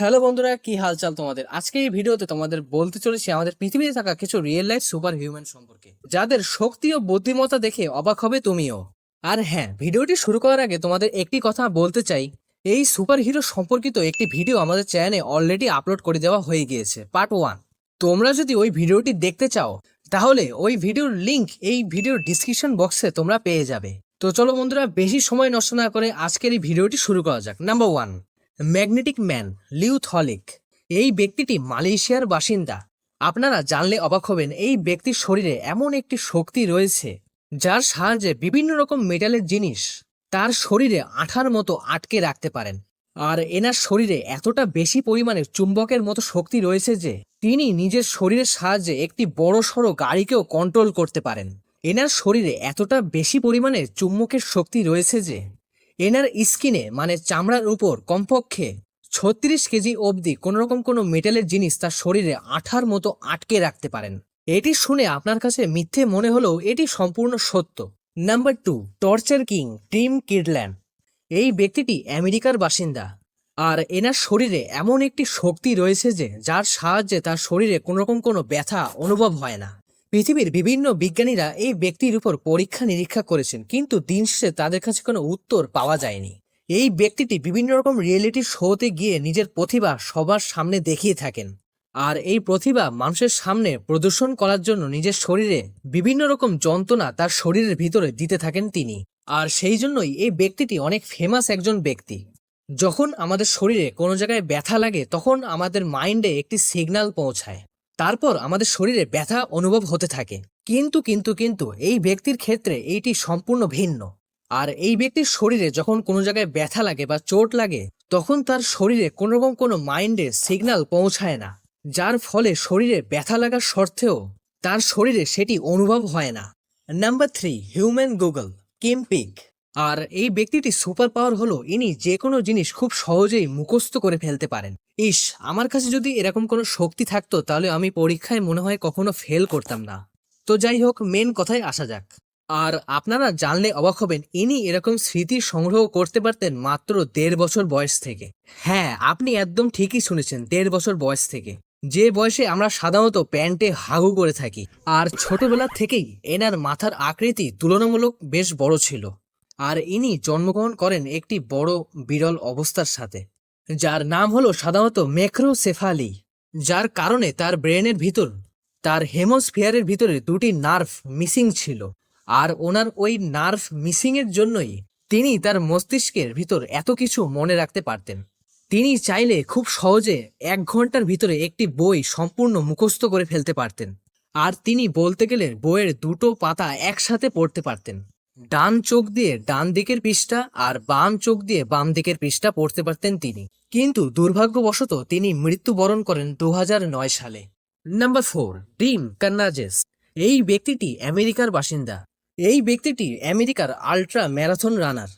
Hello বন্ধুরা, কি হালচাল তোমাদের? আজকে এই ভিডিওতে তোমাদের বলতে চলেছি আমাদের পৃথিবীতে থাকা কিছু রিয়েল লাইফ সুপার হিউম্যান সম্পর্কে, যাদের শক্তি ও বুদ্ধিমত্তা দেখে অবাক হবে তুমিও। আর হ্যাঁ ভিডিওটি শুরু করার আগে তোমাদের একটি কথা বলতে চাই। এই সুপার হিরো সম্পর্কিত একটি ভিডিও আমাদের চ্যানেলে অলরেডি আপলোড করে দেওয়া হয়ে গিয়েছে পার্ট ওয়ান তোমরা যদি ওই ভিডিওটি দেখতে চাও, তাহলে ওই ভিডিওর লিংক এই ভিডিওর ডিসক্রিপশন বক্সে তোমরা পেয়ে যাবে। তো চলো বন্ধুরা, বেশি সময় নষ্ট না করে আজকের এই ভিডিওটি শুরু করা যাক। নাম্বার ওয়ান ম্যাগনেটিক ম্যান লিউথ হলিক এই ব্যক্তিটি মালয়েশিয়ার বাসিন্দা। আপনারা জানলে অবাক হবেন, এই ব্যক্তির শরীরে এমন একটি শক্তি রয়েছে, যার সাহায্যে বিভিন্ন রকম মেটালের জিনিস তার শরীরে আঠার মতো আটকে রাখতে পারেন। আর এনার শরীরে এতটা বেশি পরিমাণে চুম্বকের মতো শক্তি রয়েছে যে, তিনি নিজের শরীরের সাহায্যে একটি বড় সড়ো গাড়িকেও কন্ট্রোল করতে পারেন। এনার শরীরে এতটা বেশি পরিমাণে চুম্বকের শক্তি রয়েছে যে এনার স্কিনে মানে চামড়ার উপর, কমপক্ষে ছত্রিশ কেজি অবধি কোনো রকম কোনো মেটালের জিনিস তার শরীরে আঠার মতো আটকে রাখতে পারেন। এটি শুনে আপনার কাছে মিথ্যে মনে হলেও এটি সম্পূর্ণ সত্য। Number two, torture king, Tim Cridland. এই ব্যক্তিটি আমেরিকার বাসিন্দা। আর এনার শরীরে এমন একটি শক্তি রয়েছে যে, যার সাহায্যে তার শরীরে কোনো রকম কোনো ব্যথা অনুভব হয় না। পৃথিবীর বিভিন্ন বিজ্ঞানীরা এই ব্যক্তির উপর পরীক্ষা নিরীক্ষা করেছেন, কিন্তু দিন শেষে তাদের কাছে কোনো উত্তর পাওয়া যায়নি। এই ব্যক্তিটি বিভিন্ন রকম রিয়েলিটি শোতে গিয়ে নিজের প্রতিভা সবার সামনে দেখিয়ে থাকেন। আর এই প্রতিভা মানুষের সামনে প্রদর্শন করার জন্য নিজের শরীরে বিভিন্ন রকম যন্ত্রণা তার শরীরের ভিতরে দিতে থাকেন তিনি। আর সেই জন্যই এই ব্যক্তিটি অনেক ফেমাস একজন ব্যক্তি। যখন আমাদের শরীরে কোনো জায়গায় ব্যথা লাগে, তখন আমাদের মাইন্ডে একটি সিগন্যাল পৌঁছায়। তারপর আমাদের শরীরে ব্যথা অনুভব হতে থাকে। কিন্তু কিন্তু কিন্তু এই ব্যক্তির ক্ষেত্রে এইটি সম্পূর্ণ ভিন্ন। আর এই ব্যক্তির শরীরে যখন কোনো জায়গায় ব্যথা লাগে বা চোট লাগে, তখন তার শরীরে কোনো রকম কোনো মাইন্ডে সিগন্যাল পৌঁছায় না। যার ফলে শরীরে ব্যথা লাগার সত্ত্বেও তার শরীরে সেটি অনুভব হয় না। Number three, human Google Kim Peek আর এই ব্যক্তিটি সুপার পাওয়ার হলো ইনি যে কোনো জিনিস খুব সহজেই মুখস্থ করে ফেলতে পারেন। ইস, আমার কাছে যদি এরকম কোনো শক্তি থাকতো, তাহলে আমি পরীক্ষায় মনে হয় কখনো ফেল করতাম না। তো যাই হোক মেন কথায় আসা যাক। আর আপনারা জানলে অবাক হবেন, ইনি এরকম স্মৃতি সংগ্রহ করতে পারতেন মাত্র দেড় বছর বয়স থেকে। হ্যাঁ আপনি একদম ঠিকই শুনেছেন, দেড় বছর বয়স থেকে। যে বয়সে আমরা সাধারণত প্যান্টে হাগু করে থাকি, আর ছোটবেলা থেকেই এনার মাথার আকৃতি তুলনামূলক বেশ বড় ছিল। আর ইনি জন্মগ্রহণ করেন একটি বড় বিরল অবস্থার সাথে। যার নাম হলো সাধারণত মেক্রোসেফালি, যার কারণে তার ব্রেনের ভিতর, তার হেমোস্ফিয়ারের ভিতরে দুটি নার্ভ মিসিং ছিল। আর ওনার ওই নার্ভ মিসিংয়ের জন্যই তিনি তার মস্তিষ্কের ভিতর এত কিছু মনে রাখতে পারতেন। তিনি চাইলে খুব সহজে এক ঘণ্টার ভিতরে একটি বই সম্পূর্ণ মুখস্থ করে ফেলতে পারতেন। আর তিনি বলতে গেলে বইয়ের দুটো পাতা একসাথে পড়তে পারতেন। ডান চোখ দিয়ে ডান দিকের পৃষ্ঠা আর বাম চোখ দিয়ে বাম দিকের পৃষ্ঠা পড়তে পারতেন তিনি। কিন্তু দুর্ভাগ্যবশত তিনি মৃত্যুবরণ করেন দু নয় সালে। নাম্বার ফোর, ডিম কান্নাজেস এই ব্যক্তিটি আমেরিকার বাসিন্দা। এই ব্যক্তিটি আমেরিকার আল্ট্রা ম্যারাথন রানার।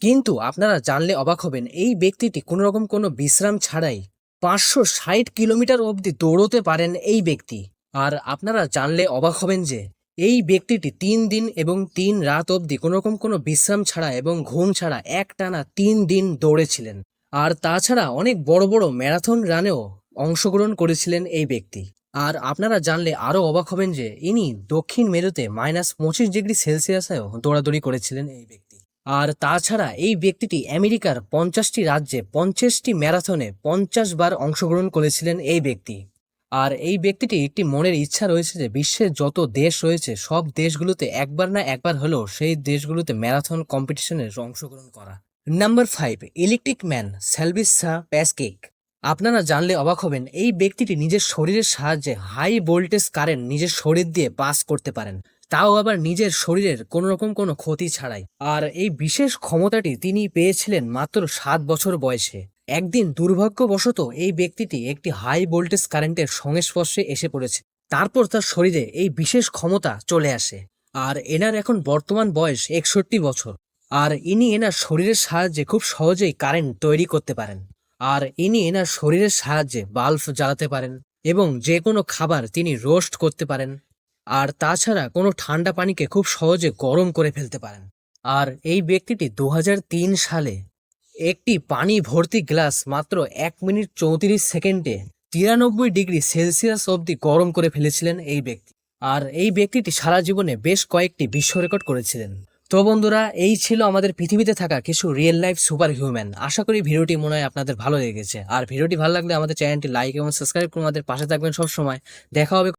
কিন্তু আপনারা জানলে অবাক হবেন, এই ব্যক্তিটি কোনো রকম কোনো বিশ্রাম ছাড়াই পাঁচশো ষাট কিলোমিটার অবধি দৌড়তে পারেন এই ব্যক্তি। আর আপনারা জানলে অবাক হবেন যে এই ব্যক্তিটি তিন দিন এবং তিন রাত অবধি কোনো রকম কোনো বিশ্রাম ছাড়া এবং ঘুম ছাড়া এক টানা তিন দিন দৌড়েছিলেন। আর তাছাড়া অনেক বড় বড় ম্যারাথন রানেও অংশগ্রহণ করেছিলেন এই ব্যক্তি। আর আপনারা জানলে আরও অবাক হবেন যে ইনি দক্ষিণ মেরুতে মাইনাস পঁচিশ ডিগ্রি সেলসিয়াসেও দৌড়াদৌড়ি করেছিলেন এই ব্যক্তি। আর তাছাড়া এই ব্যক্তিটি আমেরিকার পঞ্চাশটি রাজ্যে পঞ্চাশটি ম্যারাথনে পঞ্চাশ বার অংশগ্রহণ করেছিলেন এই ব্যক্তি। আর এই ব্যক্তিটি একটি মনের ইচ্ছা রয়েছে যে বিশ্বের যত দেশ রয়েছে, সব দেশগুলোতে একবার না একবার হলেও সেই দেশগুলোতে ম্যারাথন কম্পিটিশনে অংশগ্রহণ করা। Number five electric man Slavisa Pajkic. আপনারা জানলে অবাক হবেন, এই ব্যক্তিটি নিজের শরীরের সাহায্যে হাই ভোল্টেজ কারেন্ট নিজের শরীর দিয়ে পাস করতে পারেন। তাও আবার নিজের শরীরের কোনো রকম কোনো ক্ষতি ছাড়াই। আর এই বিশেষ ক্ষমতাটি তিনি পেয়েছিলেন মাত্র সাত বছর বয়সে। একদিন দুর্ভাগ্যবশত এই ব্যক্তিটি একটি হাই ভোল্টেজ কারেন্টের সংস্পর্শে এসে পড়েছে। তারপর তার শরীরে এই বিশেষ ক্ষমতা চলে আসে। আর এনার এখন বর্তমান বয়স একষট্টি বছর। আর ইনি এনার শরীরের সাহায্যে খুব সহজেই কারেন্ট তৈরি করতে পারেন। আর ইনি এনার শরীরের সাহায্যে বাল্ব জ্বালাতে পারেন এবং যে কোনো খাবার তিনি রোস্ট করতে পারেন। আর তাছাড়া কোনো ঠান্ডা পানিকে খুব সহজে গরম করে ফেলতে পারেন। আর এই ব্যক্তিটি দু হাজার তিন সালে একটি পানি ভর্তি গ্লাস মাত্র এক মিনিট চৌত্রিশ সেকেন্ডে তিরানব্বই ডিগ্রি সেলসিয়াস অবধি গরম করে ফেলেছিলেন এই ব্যক্তি। আর এই ব্যক্তিটি সারা জীবনে বেশ কয়েকটি বিশ্ব রেকর্ড করেছিলেন। তো বন্ধুরা, এই ছিল আমাদের পৃথিবীতে থাকা কিছু রিয়েল লাইফ সুপার হিউম্যান আশা করি ভিডিওটি মনে হয় আপনাদের ভালো লেগেছে। আর ভিডিওটি ভালো লাগলে আমাদের চ্যানেলটি লাইক এবং সাবস্ক্রাইব করে আমাদের পাশে থাকবেন সবসময়। দেখা হবে